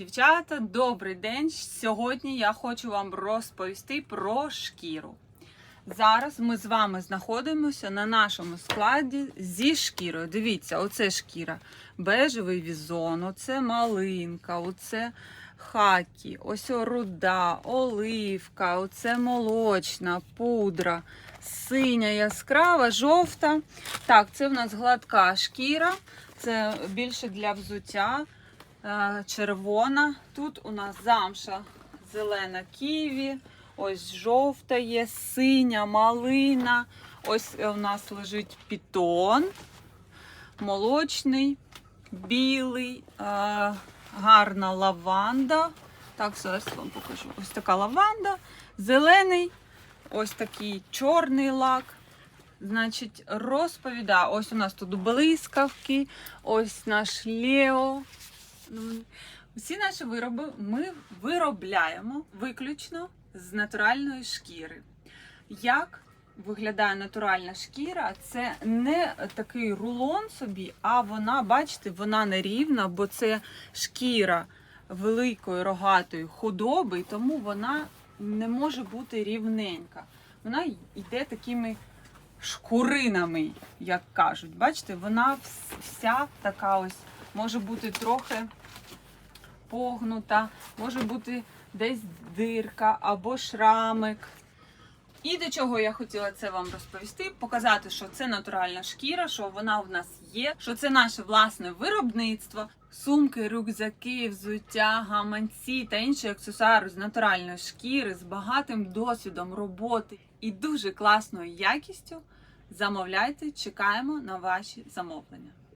Дівчата, добрий день! Сьогодні я хочу вам розповісти про шкіру. Зараз ми з вами знаходимося на нашому складі зі шкірою. Дивіться, оце шкіра, бежевий візон, оце малинка, оце хакі, ось руда, оливка, оце молочна, пудра, синя, яскрава, жовта. Так, це в нас гладка шкіра, це більше для взуття. Е, червона. Тут у нас замша зелена ківі, ось жовта є, синя, малина. Ось у нас лежить пітон, молочний, білий, е, гарна лаванда. Так, зараз вам покажу. Ось така лаванда, зелений, ось такий чорний лак. Значить, розповідаю, ось у нас тут блискавки, ось наш Лео. Ну, Всі наші вироби ми виробляємо виключно з натуральної шкіри. Як виглядає натуральна шкіра? Це не такий рулон собі, а вона, бачите, вона нерівна, бо це шкіра великої рогатої худоби, тому вона не може бути рівненька. Вона йде такими шкуринами, як кажуть. Бачите, вона вся така ось може бути трохи погнута, може бути десь дирка або шрамик. І до чого я хотіла це вам розповісти, показати, що це натуральна шкіра, що вона в нас є, що це наше власне виробництво, сумки, рюкзаки, взуття, гаманці та інші аксесуари з натуральної шкіри, з багатим досвідом роботи і дуже класною якістю. Замовляйте, чекаємо на ваші замовлення.